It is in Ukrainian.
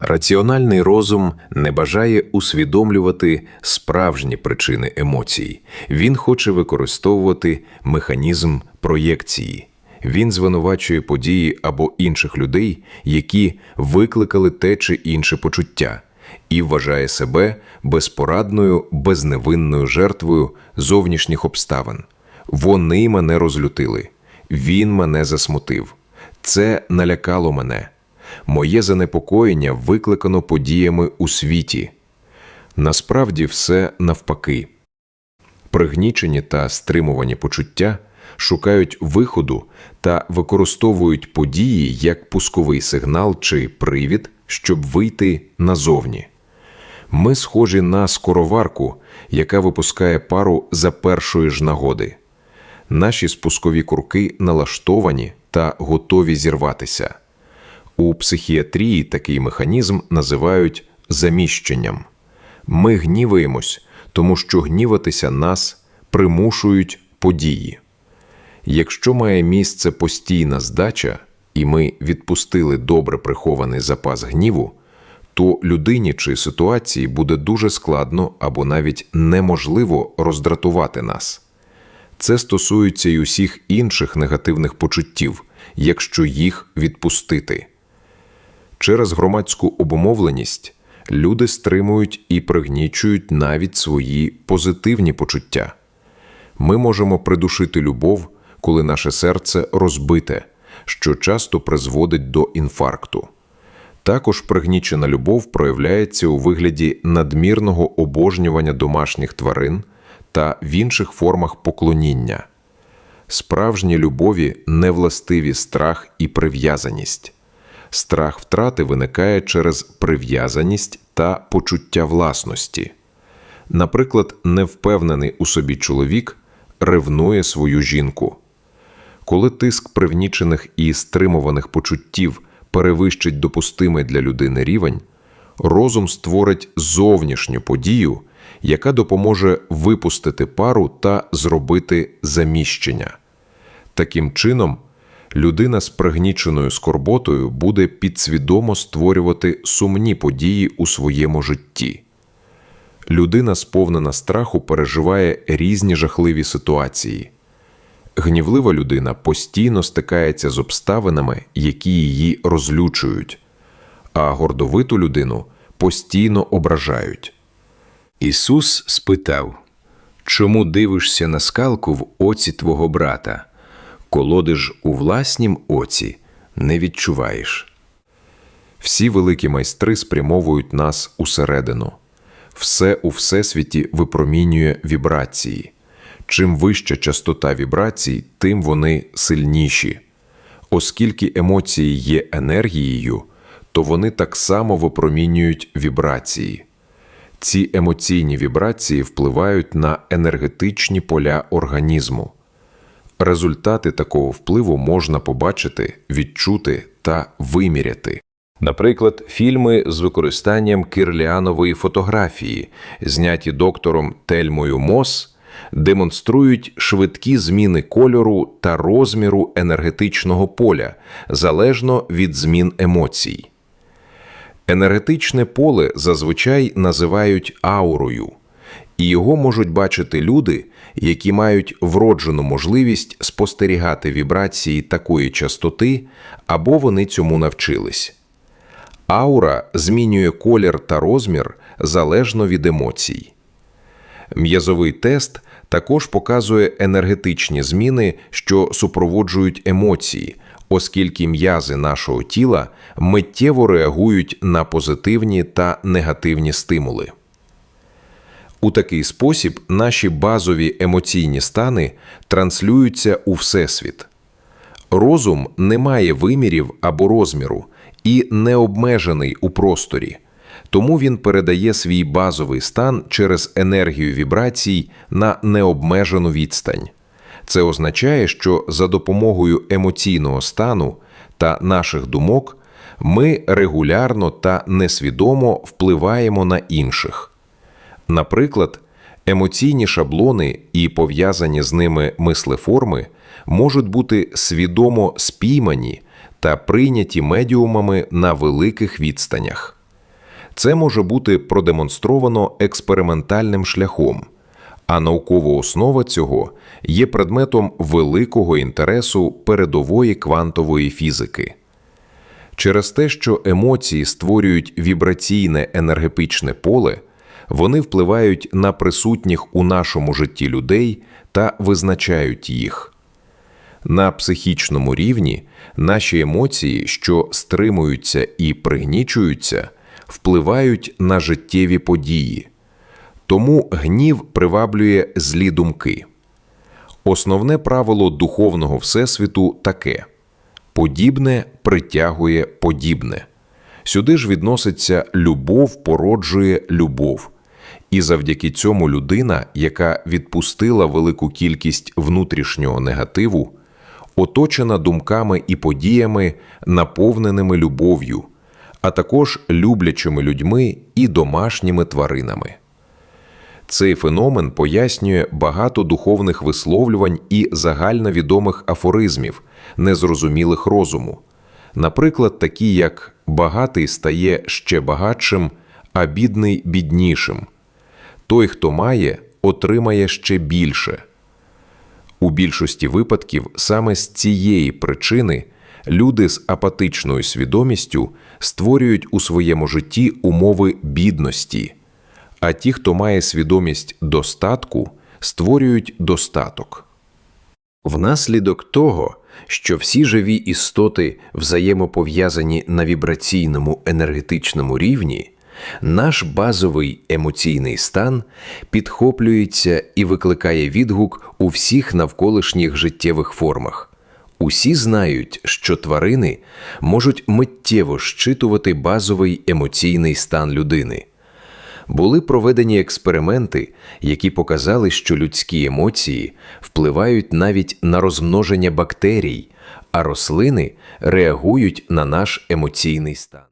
Раціональний розум не бажає усвідомлювати справжні причини емоцій. Він хоче використовувати механізм проєкції. Він звинувачує події або інших людей, які викликали те чи інше почуття, і вважає себе безпорадною, безневинною жертвою зовнішніх обставин. Вони мене розлютили, він мене засмутив. Це налякало мене. Моє занепокоєння викликано подіями у світі. Насправді все навпаки. Пригнічені та стримувані почуття шукають виходу та використовують події як пусковий сигнал чи привід, щоб вийти назовні. Ми схожі на скороварку, яка випускає пару за першої ж нагоди. Наші спускові курки налаштовані та готові зірватися. У психіатрії такий механізм називають заміщенням. Ми гніваємось, тому що гніватися нас примушують події. Якщо має місце постійна здача, і ми відпустили добре прихований запас гніву, то людині чи ситуації буде дуже складно або навіть неможливо роздратувати нас. Це стосується й усіх інших негативних почуттів, якщо їх відпустити. Через громадську обумовленість люди стримують і пригнічують навіть свої позитивні почуття. Ми можемо придушити любов, коли наше серце розбите, що часто призводить до інфаркту. Також пригнічена любов проявляється у вигляді надмірного обожнювання домашніх тварин та в інших формах поклоніння. Справжній любові не властиві страх і прив'язаність. Страх втрати виникає через прив'язаність та почуття власності. Наприклад, невпевнений у собі чоловік ревнує свою жінку. Коли тиск привнічених і стримуваних почуттів перевищить допустимий для людини рівень, розум створить зовнішню подію, яка допоможе випустити пару та зробити заміщення. Таким чином, людина з пригніченою скорботою буде підсвідомо створювати сумні події у своєму житті. Людина, сповнена страху, переживає різні жахливі ситуації. Гнівлива людина постійно стикається з обставинами, які її розлючують, а гордовиту людину постійно ображають. Ісус спитав, чому дивишся на скалку в оці твого брата, колоди ж у власнім оці не відчуваєш. Всі великі майстри спрямовують нас усередину. Все у всесвіті випромінює вібрації. Чим вища частота вібрацій, тим вони сильніші. Оскільки емоції є енергією, то вони так само випромінюють вібрації. Ці емоційні вібрації впливають на енергетичні поля організму. Результати такого впливу можна побачити, відчути та виміряти. Наприклад, фільми з використанням кирліанової фотографії, зняті доктором Тельмою Мос, демонструють швидкі зміни кольору та розміру енергетичного поля залежно від змін емоцій. Енергетичне поле зазвичай називають аурою, і його можуть бачити люди, які мають вроджену можливість спостерігати вібрації такої частоти, або вони цьому навчились. Аура змінює колір та розмір залежно від емоцій. М'язовий тест також показує енергетичні зміни, що супроводжують емоції, оскільки м'язи нашого тіла миттєво реагують на позитивні та негативні стимули. У такий спосіб наші базові емоційні стани транслюються у всесвіт. Розум не має вимірів або розміру і не обмежений у просторі, тому він передає свій базовий стан через енергію вібрацій на необмежену відстань. Це означає, що за допомогою емоційного стану та наших думок ми регулярно та несвідомо впливаємо на інших. Наприклад, емоційні шаблони і пов'язані з ними мислеформи можуть бути свідомо спіймані та прийняті медіумами на великих відстанях. Це може бути продемонстровано експериментальним шляхом, а наукова основа цього є предметом великого інтересу передової квантової фізики. Через те, що емоції створюють вібраційне енергетичне поле, вони впливають на присутніх у нашому житті людей та визначають їх. На психічному рівні наші емоції, що стримуються і пригнічуються, впливають на життєві події. Тому гнів приваблює злі думки. Основне правило духовного всесвіту таке подібне притягує подібне. Сюди ж відноситься любов породжує любов. І завдяки цьому людина, яка відпустила велику кількість внутрішнього негативу, оточена думками і подіями, наповненими любов'ю, а також люблячими людьми і домашніми тваринами. Цей феномен пояснює багато духовних висловлювань і загальновідомих афоризмів, незрозумілих розуму. Наприклад, такі як багатий стає ще багатшим, а бідний біднішим. Той, хто має, отримає ще більше. У більшості випадків саме з цієї причини люди з апатичною свідомістю створюють у своєму житті умови бідності, а ті, хто має свідомість достатку, створюють достаток. Внаслідок того, що всі живі істоти взаємопов'язані на вібраційному енергетичному рівні, наш базовий емоційний стан підхоплюється і викликає відгук у всіх навколишніх життєвих формах. Усі знають, що тварини можуть миттєво щитувати базовий емоційний стан людини. Були проведені експерименти, які показали, що людські емоції впливають навіть на розмноження бактерій, а рослини реагують на наш емоційний стан.